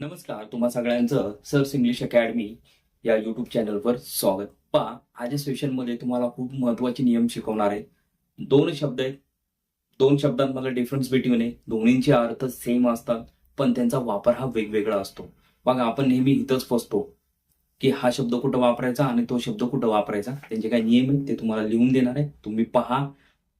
नमस्कार तुम्हा सगळ्यांचं सर्स इंग्लिश अकॅडमी या युट्यूब चॅनलवर स्वागत. पहा आजच्या सेशनमध्ये तुम्हाला खूप महत्त्वाचे नियम शिकवणार आहे. दोन शब्द आहेत. दोन शब्दांमधला डिफरन्स बिटवीन आहे. दोन्हींचे अर्थ सेम असतात पण त्यांचा वापर हा वेगवेगळा असतो. बघा आपण नेहमी इथंच फसतो की हा शब्द कुठं वापरायचा आणि तो शब्द कुठं वापरायचा. त्यांचे काही नियम आहेत ते तुम्हाला लिहून देणार आहे. तुम्ही पहा.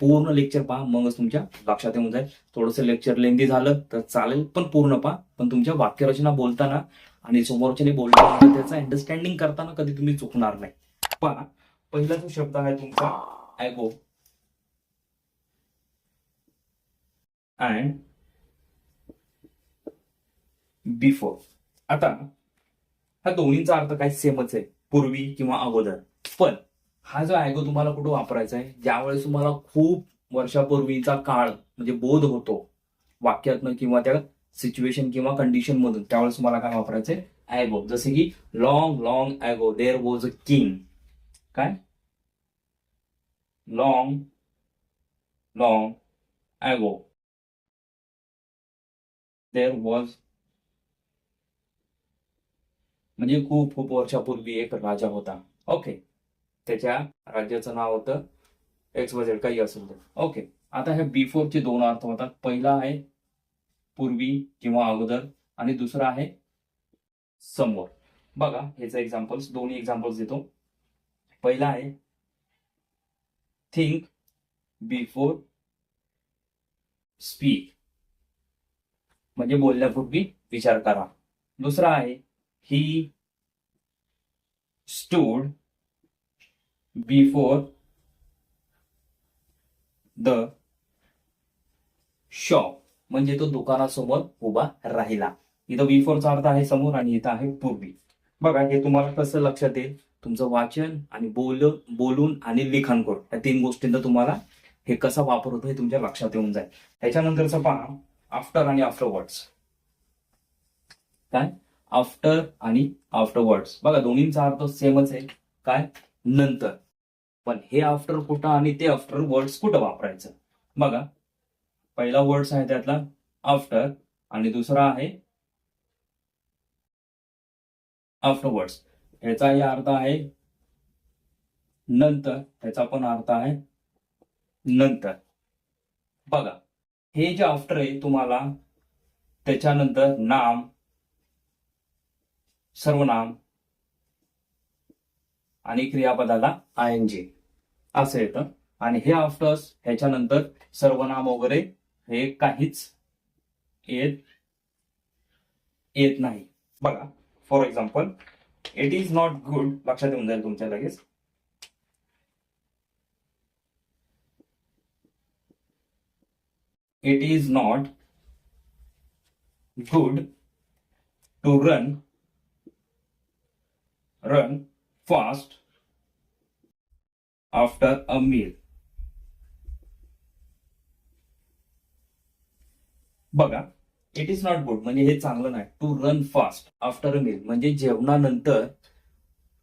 पूर्ण लेक्चर पहा मगच तुमच्या लक्षात येऊन जाईल. थोडंसं लेक्चर लेंदी झालं तर चालेल पण पूर्ण पहा. पण तुमच्या वाक्यरचना बोलताना आणि समोरच्याने बोलताना त्याचं अंडरस्टँडिंग करताना कधी तुम्ही चुकणार नाही. पहा पहिला जो शब्द आहे तुमचा ॲगो अँड बिफोर आता हा दोन्हीचा अर्थ काय सेमच आहे. पूर्वी किंवा अगोदर. पण हा जो ॲगो तुम्हाला कुठं वापरायचा आहे ज्यावेळेस तुम्हाला खूप वर्षापूर्वीचा काळ म्हणजे बोध होतो वाक्यातनं किंवा त्या सिच्युएशन किंवा कंडिशन मधून त्यावेळेस तुम्हाला काय वापरायचंय ऍगो जसे की long long ago there was a king काय? Long long ago there was म्हणजे खूप खूप वर्षापूर्वी एक राजा होता. ओके त्याच्या राज्याचं नाव होतं एक्स वजेड काही असेल तर. ओके आता ह्या बिफोरचे दोन अर्थ होतात. पहिला आहे पूर्वी किंवा अगोदर आणि दुसरा आहे समोर. बघा ह्याचा एक्झाम्पल्स दोन्ही एक्झाम्पल्स देतो. पहिला आहे थिंक बिफोर स्पीक म्हणजे बोलण्यापूर्वी विचार करा. दुसरा आहे ही स्टूड before द शॉप म्हणजे तो दुकानासमोर उभा राहिला. इथं बिफोरचा अर्थ आहे समोर आणि इथं आहे पूर्वी. बघा हे तुम्हाला कसं लक्षात येईल? तुमचं वाचन आणि बोल बोलून आणि लिखाण करून. या तीन गोष्टींचा तुम्हाला हे कसा वापर होतो हे तुमच्या लक्षात येऊन जाईल. त्याच्यानंतरचं पहा. आफ्टर आणि आफ्टरवर्ड्स काय? आफ्टर आणि आफ्टरवर्ड्स बघा दोन्हींचा अर्थ सेमच आहे. काय? नंतर. पण हे आफ्टर कुठं आणि ते आफ्टर वर्ड्स कुठं वापरायचं? बघा. पहिला वर्ड्स आहे त्यातला आफ्टर आणि दुसरा आहे आफ्टर वर्ड्स ह्याचाही अर्थ आहे नंतर. ह्याचा पण अर्थ आहे नंतर. बघा. हे जे आफ्टर आहे तुम्हाला त्याच्यानंतर नाम सर्वनाम आणि क्रियापदाला आय एन जी असं येतं. आणि हे आफ्टर्स ह्याच्यानंतर सर्वनाम वगैरे हे काहीच येत येत नाही. बघा for example it is not good लक्षात येऊन जाईल तुमच्या लगेच. It is not good to run run fast after a meal. बघा इट इज नॉट गुड म्हणजे हे चांगलं नाही. To run fast after a meal म्हणजे जेवणानंतर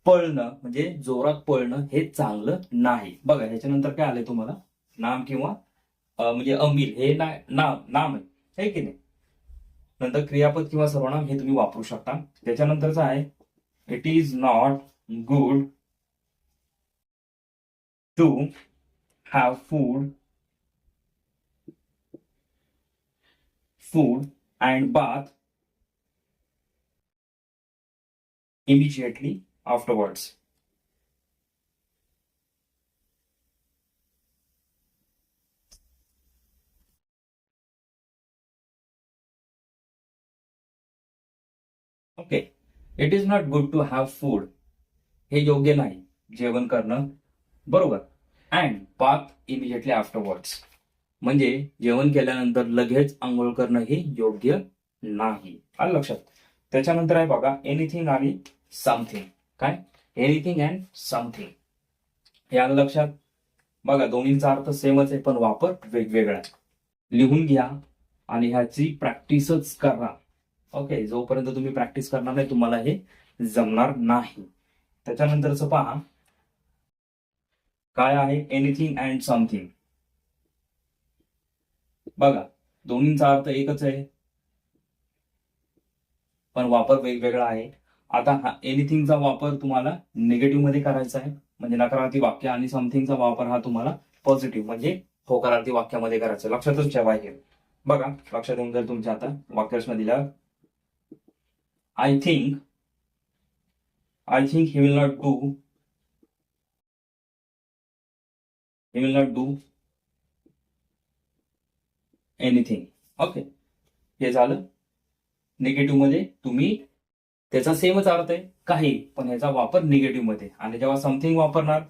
पळणं म्हणजे जोरात पळणं हे चांगलं नाही. बघा ह्याच्यानंतर काय आलंय तुम्हाला? नाम किंवा म्हणजे अमील हे ना- नाम नाम आहे. की नाही? नंतर क्रियापद किंवा सर्वनाम हे तुम्ही वापरू शकता. त्याच्यानंतरच आहे it is not good to have food food and bath immediately afterwards. Okay it is not good to have food हे योग्य नाही. जेवण करणं बरोबर. अँड बाथ इमिजिएटली आफ्टरवर्ड्स म्हणजे जेवण केल्यानंतर लगेच आंघोळ करणं हे योग्य नाही. आलं लक्षात? त्याच्यानंतर आहे बघा एनिथिंग आणि समथिंग काय? एनिथिंग अँड समथिंग हे आलं लक्षात? बघा दोन्हींचा अर्थ सेमच आहे पण वापर वेगवेगळा आहे. लिहून घ्या आणि ह्याची प्रॅक्टिसच करा. ओके जोपर्यंत तुम्ही प्रॅक्टिस करणार नाही तुम्हाला हे जमणार नाही. त्याच्यानंतरच पहा. काय आहे? एनिथिंग अँड समथिंग बघा दोन्हींचा अर्थ एकच आहे. पण वापर वेगवेगळा आहे. आता हा एनिथिंगचा वापर तुम्हाला निगेटिव्हमध्ये करायचा आहे. म्हणजे नकारार्थी वाक्य आणि समथिंगचा वापर हा तुम्हाला पॉझिटिव्ह म्हणजे होकारार्थी वाक्यामध्ये करायचा लक्षातच ठेवा हे. बघा लक्षात येऊन जर तुमच्या आता वाक्यरचना दिल्या I think I think he will not do He will not do anything okay हे झालं. निगेटिव्हमध्ये तुम्ही त्याचा सेमच अर्थ आहे. काही. पण ह्याचा वापर निगेटिव्हमध्ये. आणि जेव्हा समथिंग वापरणार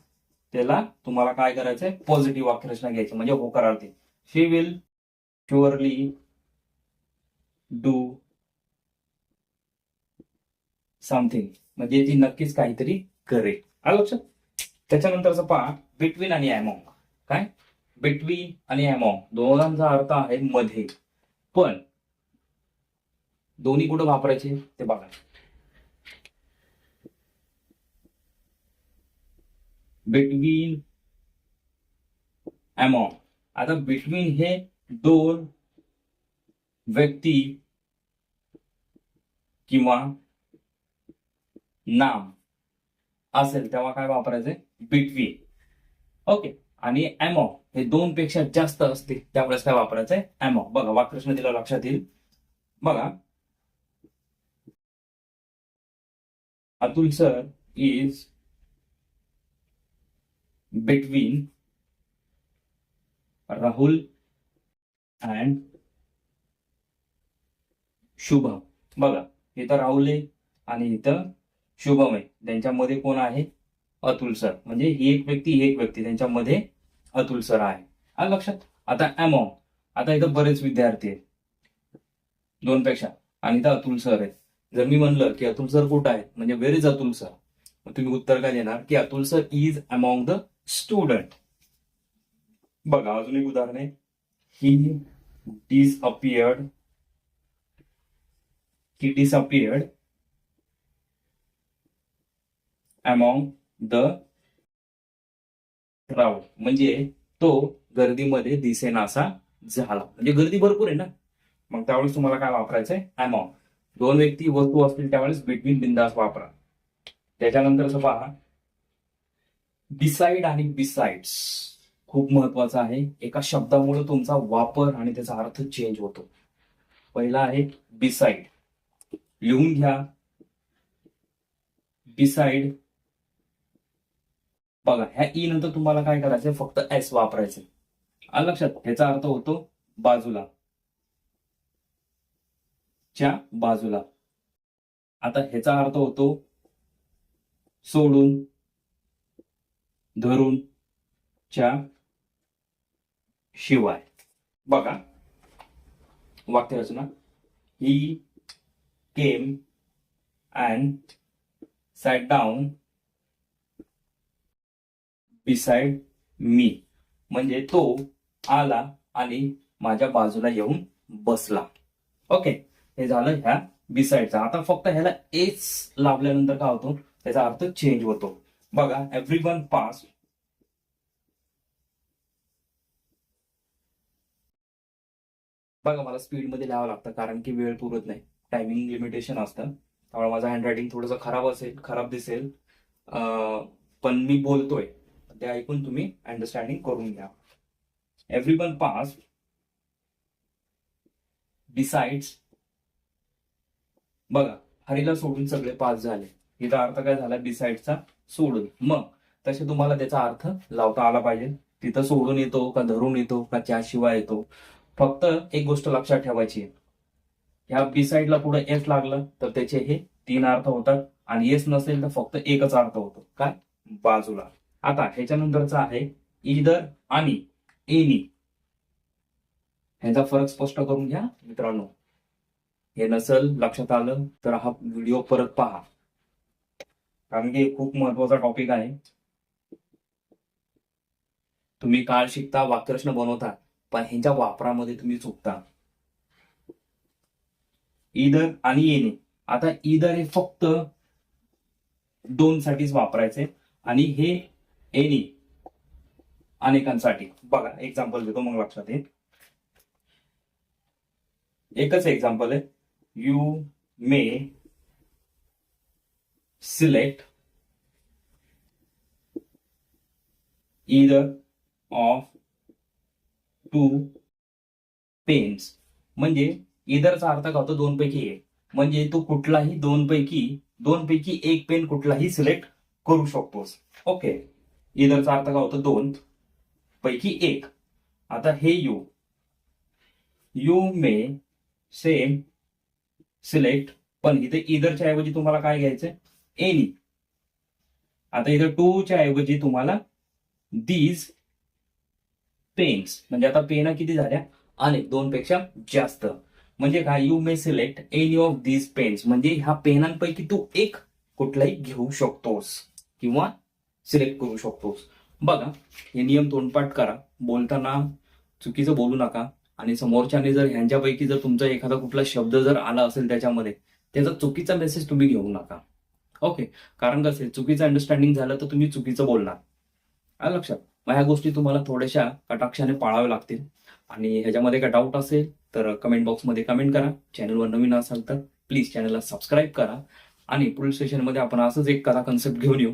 त्याला तुम्हाला काय करायचंय? पॉझिटिव्ह वाक्यरचना घ्यायची. म्हणजे होकारार्थी she will surely do something म्हणजे ती नक्कीच काहीतरी करेल. आलं लक्षात? त्याच्यानंतरचं पहा बिटवीन आणि अमॉंग काय? बिटवीन आणि अमॉंग दोघांचा अर्थ आहे मध्ये. पण दोन्ही कुठं वापरायचे? ते बघा. बिटवीन अमॉंग आता बिटवीन हे दोन व्यक्ती किंवा नाम असेल तेव्हा काय वापरायचंय बिटवीन ओके आणि अमॉ हे दोन पेक्षा जास्त असते त्यावेळेस काय वापरायचंय? अमॉ बघा वाक्यप्रश्न दिला लक्षात येईल. बघा. Atul sir is between Rahul and Shubham बघा इथं राहुल आहे आणि इथं शुभम आहे त्यांच्यामध्ये कोण आहे? अतुल सर. म्हणजे ही एक व्यक्ती ही एक व्यक्ती. त्यांच्यामध्ये अतुल सर आहे. आलं लक्षात. आता अमाऊंट आता इथं बरेच विद्यार्थी आहेत. दोन पेक्षा आणि इथं अतुल सर आहेत. जर मी म्हणलं की अतुल सर कुठं आहे म्हणजे वेर इज अतुल सर? मग तुम्ही उत्तर काय देणार? की Atul sir is among the student बघा अजून एक उदाहरण आहे. He disappeared he disappeared. Among the crowd म्हणजे तो गर्दीमध्ये दिसेनासा झाला. म्हणजे गर्दी भरपूर आहे ना? मग त्यावेळेस तुम्हाला काय वापरायचंय? अमॉंग दोन व्यक्ती वस्तू असतील त्यावेळेस बिटवीन बिंदास वापरा. त्याच्यानंतर पहा. डिसाइड आणि बिसाइड्स खूप महत्वाचं आहे. एका शब्दामुळे तुमचा वापर आणि त्याचा अर्थ चेंज होतो. पहिला आहे बिसाइड लिहून घ्या. बिसाइड बघा ह्या ई नंतर तुम्हाला काय करायचंय? फक्त एस वापरायचे आलं लक्षात ह्याचा अर्थ होतो बाजूला. च्या बाजूला. आता ह्याचा अर्थ होतो सोडून धरून च्या शिवाय. बघा वाक्यरचना. He came and sat down beside me म्हणजे तो आला आणि माझ्या बाजूला येऊन बसला. ओके हे झालं ह्या बिसाइडचा आता फक्त ह्याला एच लाभल्यानंतर काय होतो? त्याचा अर्थ चेंज होतो. बघा एव्हरी वन पास बघा मला स्पीडमध्ये लिहावं लागतं कारण की वेळ पुरत नाही. टायमिंग लिमिटेशन असतं. त्यामुळे माझं हँडरायटिंग थोडंसं खराब असेल खराब दिसेल. पण मी बोलतोय. ते ऐकून तुम्ही अंडरस्टँडिंग करून घ्या. एव्हरी वन पास डिसाइड्स बघा हरीला सोडून सगळे पास झाले. इथं अर्थ काय झाला? डिसाइडचा सोडून. मग तसे तुम्हाला त्याचा अर्थ लावता आला पाहिजे. तिथं सोडून येतो का धरून येतो का त्याशिवाय येतो? फक्त एक गोष्ट लक्षात ठेवायची आहे. ह्या बी साईडला पुढे एस लागलं तर त्याचे हे तीन अर्थ होतात. आणि एस नसेल तर फक्त एकच अर्थ होतो. काय? बाजूला. आता ह्याच्यानंतरचा आहे इदर आणि एनी ह्याचा फरक स्पष्ट करून घ्या मित्रांनो. हे नसल लक्षात आलं तर हा व्हिडिओ परत पहा. कारण की खूप महत्त्वाचा टॉपिक आहे. तुम्ही काळ शिकता वाक्यरचना बनवता पण ह्यांच्या वापरामध्ये तुम्ही चुकता. ईदर आणि येणे आता इदर हे फक्त दोन साठीच वापरायचे आणि हे एनी अनेकांसाठी. बघा एक्झाम्पल देतो मग लक्षात येईल. एकच एक्झाम्पल आहे. You may select either of two pens म्हणजे इदरचा अर्थ काय होतो? दोन पैकी एक. म्हणजे तू कुठलाही दोन पैकी दोन पैकी एक पेन कुठलाही सिलेक्ट करू शकतोस. ओके इधरचा अर्थ काय होतो दोन पैकी एक। आता हे you. You may same select पण इथे इधरच्या ऐवजी तुम्हाला काय घ्यायचंय एनी आता इथं टूच्या ऐवजी तुम्हाला दीज पेन्स म्हणजे आता पेन किती झाल्या? अनेक दोन पेक्षा जास्त. म्हणजे काय you may select any of these pens म्हणजे ह्या पेनांपैकी तू एक कुठलाही घेऊ शकतोस. किंवा सिलेक्ट करू शकतोस बघा हे नियम तोंडपाठ करा. बोलताना चुकीचं बोलू नका. आणि समोरच्याने जर ह्यांच्यापैकी जर तुमचा एखादा कुठला शब्द जर आला असेल त्याच्यामध्ये त्याचा चुकीचा मेसेज तुम्ही घेऊ नका. ओके कारण कसं चुकीचं अंडरस्टँडिंग झालं तर तुम्ही चुकीचं बोलणार. आलं लक्षात. मग ह्या गोष्टी तुम्हाला थोड्याशा कटाक्षाने पाळाव्या लागतील. आणि ह्याच्यामध्ये काय डाऊट असेल तर कमेंट बॉक्समध्ये कमेंट करा. चॅनलवर नवीन असाल तर प्लीज चॅनलला सबस्क्राईब करा. आणि पुढील सेशनमध्ये आपण असंच एक कथा कन्सेप्ट घेऊन येऊ.